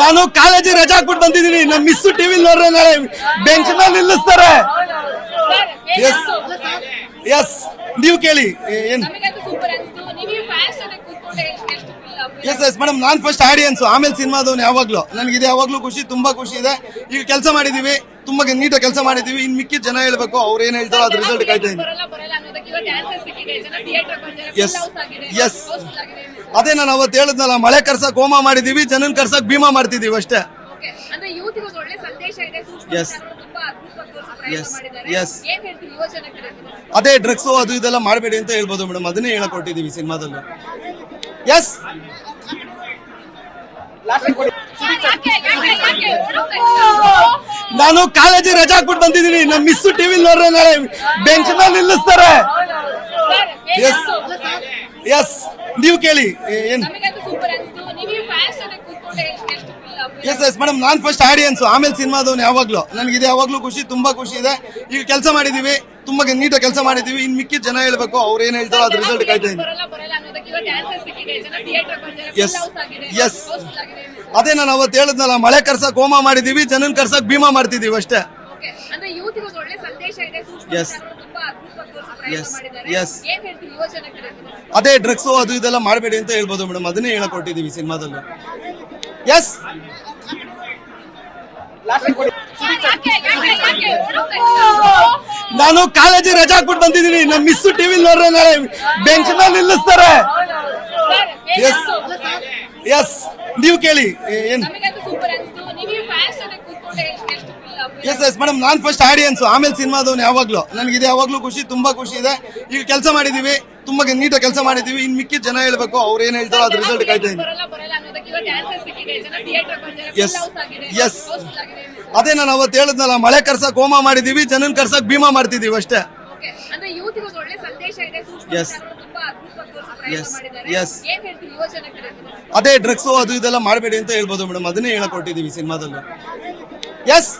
ನಾನು ಕಾಲೇಜಿಗೆ ರಜಾ ಹಾಕ್ಬಿಟ್ಟು ಬಂದಿದ್ದೀನಿ. ನಮ್ಮ ಮಿಸ್ ಟಿವಿ ನೋಡ್ರೆ ನಾಳೆ. ಬೆಂಚ್ ಮೇಲೆ ನಿಲ್ಲಿಸ್ತಾರೆ. ಎಸ್ ಎಸ್ ನೀವು ಕೇಳಿ. ಏನು? ಎಸ್ ಎಸ್ ಮೇಡಮ್ ನಾನು ಫಸ್ಟ್ ಆಡಿಯನ್ಸ್ ಆಮೇಲೆ ಸಿನಿಮಾದವನು ಯಾವಾಗಲೂ. ನನಗೆ ಇದು ಯಾವಾಗಲೂ ಖುಷಿ ತುಂಬಾ ಖುಷಿ ಇದೆ. ಈಗ ಕೆಲಸ ಮಾಡಿದೀವಿ. ತುಂಬಾ ನೀಟಾಗಿ ಕೆಲಸ ಮಾಡಿದೀವಿ. ಇನ್ನು ಮಿಕ್ಕಿ ಜನ ಹೇಳ್ಬೇಕು ಅವ್ರು ಏನು ಹೇಳ್ತಾರೋ ಅದು ರಿಸಲ್ಟ್ ಕಾಯ್ತಾ ಇದ್ದೀನಿ ಎಸ್ ಬರಲ್ಲ ಅದೇ ನಾನು ಅವತ್ತು ಹೇಳಿದ್ನಲ್ಲ ಮಳೆ ಕರ್ಸಕ್ ಹೋಮ ಮಾಡಿದೀವಿ ಜನನ್ ಕರ್ಸಕ್ ಭೀಮಾ ಮಾಡ್ತಿದೀವಿ ಅಷ್ಟೇ. ಯುವ ಜನಕ್ಕೆ ಅದೇ ಡ್ರಗ್ಸ್ ಅದು ಇದೆಲ್ಲ ಮಾಡಬೇಡಿ ಅಂತ ಹೇಳ್ಬೋದು ಮೇಡಮ್ ಅದನ್ನೇ ಹೇಳಕೊಟ್ಟಿದ್ದೀವಿ ಸಿನಿಮಾದಲ್ಲಿ. ಎಸ್ ನಾನು ಕಾಲೇಜಿಗೆ ರಜಾ ಹಾಕ್ಬಿಟ್ಟು ಬಂದಿದ್ದೀನಿ. ನಮ್ಮ ಮಿಸ್ ಟಿವಿ ನೋಡ್ರೆ ನಾಳೆ ಬೆಂಚ್ ಮೇಲೆ ನಿಲ್ಲಿಸ್ತಾರೆ. ಎಸ್ ಎಸ್ ನೀವು ಕೇಳಿ ಏನ್? ಎಸ್ ಎಸ್ ಮೇಡಮ್ ನಾನ್ ಫಸ್ಟ್ ಆಡಿಯನ್ಸ್ ಆಮೇಲೆ ಸಿನಿಮಾದವನು ಯಾವಾಗಲೂ. ನನಗೆ ಇದು ಯಾವಾಗಲೂ ಖುಷಿ ತುಂಬಾ ಖುಷಿ ಇದೆ. ಈಗ ಕೆಲಸ ಮಾಡಿದ್ದೀವಿ ತುಂಬಾ ನೀಟಾಗಿ ಕೆಲಸ ಮಾಡಿದ್ದೀವಿ ಇನ್ನು ಮಿಕ್ಕಿ ಜನ ಹೇಳ್ಬೇಕು ಅವ್ರು ಏನು ಹೇಳ್ತಾರೋ ಅದು ರಿಸಲ್ಟ್ ಕಾಯ್ತಾ ಇದ್ದೀನಿ. Yes yes. ಅದೇ ನಾನು ಅವತ್ತು ಹೇಳಿದ್ನಲ್ಲ ಮಳೆ ಕರ್ಸಕ್ ಹೋಮ ಮಾಡಿದೀವಿ ಜನನ್ ಕರ್ಸಕ್ಕೆ ಭೀಮಾ ಮಾಡ್ತಿದೀವಿ ಅಷ್ಟೇ. ಓಕೆ ಅದೇ ಡ್ರಗ್ಸ್ ಅದು ಇದೆಲ್ಲ ಮಾಡಬೇಡಿ ಅಂತ ಹೇಳ್ಬೋದು ಮೇಡಮ್. ಅದನ್ನೇ ಹೇಳಕೊಟ್ಟಿದ್ದೀವಿ ಸಿನಿಮಾದಲ್ಲಿ. ಎಸ್ ನಾನು ಕಾಲೇಜಿಗೆ ರಜಾ ಹಾಕ್ಬಿಟ್ಟು ಬಂದಿದ್ದೀನಿ. ನಮ್ಮ ಮಿಸ್ ಟಿವಿ ನೋಡ್ರೆ ನಾಳೆ ಬೆಂಚ್ ಮೇಲೆ ನಿಲ್ಲಿಸ್ತಾರೆ. ಎಸ್ ಎಸ್ ನೀವು ಕೇಳಿ. ಏನ್? ಎಸ್ ಎಸ್ ಮೇಡಮ್ ನಾನ್ ಫಸ್ಟ್ ಆಡಿಯನ್ಸ್ ಆಮೇಲೆ ಸಿನಿಮಾದವನು ಯಾವಾಗಲೂ. ನನಗೆ ಇದು ಯಾವಾಗಲೂ ಖುಷಿ ತುಂಬಾ ಖುಷಿ ಇದೆ. ಈಗ ಕೆಲಸ ಮಾಡಿದೀವಿ ತುಂಬಾ ನೀಟಾಗಿ ಕೆಲಸ ಮಾಡಿದೀವಿ. ಇನ್ನು ಮಿಕ್ಕಿ ಜನ ಹೇಳ್ಬೇಕು ಅವ್ರು ಏನು ಹೇಳ್ತಾರೋ ಅದು ರಿಸಲ್ಟ್ ಕಾಯ್ತಾ ಇದ್ದೀನಿ ಎಸ್ ಎಸ್. ಅದೇ ನಾನು ಅವತ್ತು ಹೇಳಿದ್ನಲ್ಲ ಮಳೆ ಕರ್ಸಕ್ಕೆ ಹೋಮ ಮಾಡಿದೀವಿ ಜನನ್ ಕರ್ಸಕ್ ಭೀಮಾ ಮಾಡ್ತಿದೀವಿ ಅಷ್ಟೇ. ಎಸ್ ಎಸ್ ಎಸ್ ಅದೇ ಡ್ರಗ್ಸ್ ಅದು ಇದೆಲ್ಲ ಮಾಡಬೇಡಿ ಅಂತ ಹೇಳ್ಬೋದು ಮೇಡಮ್ ಅದನ್ನೇ ಹೇಳಕ್ ಕೊಟ್ಟಿದೀವಿ ಸಿನಿಮಾದಲ್ಲಿ ಎಸ್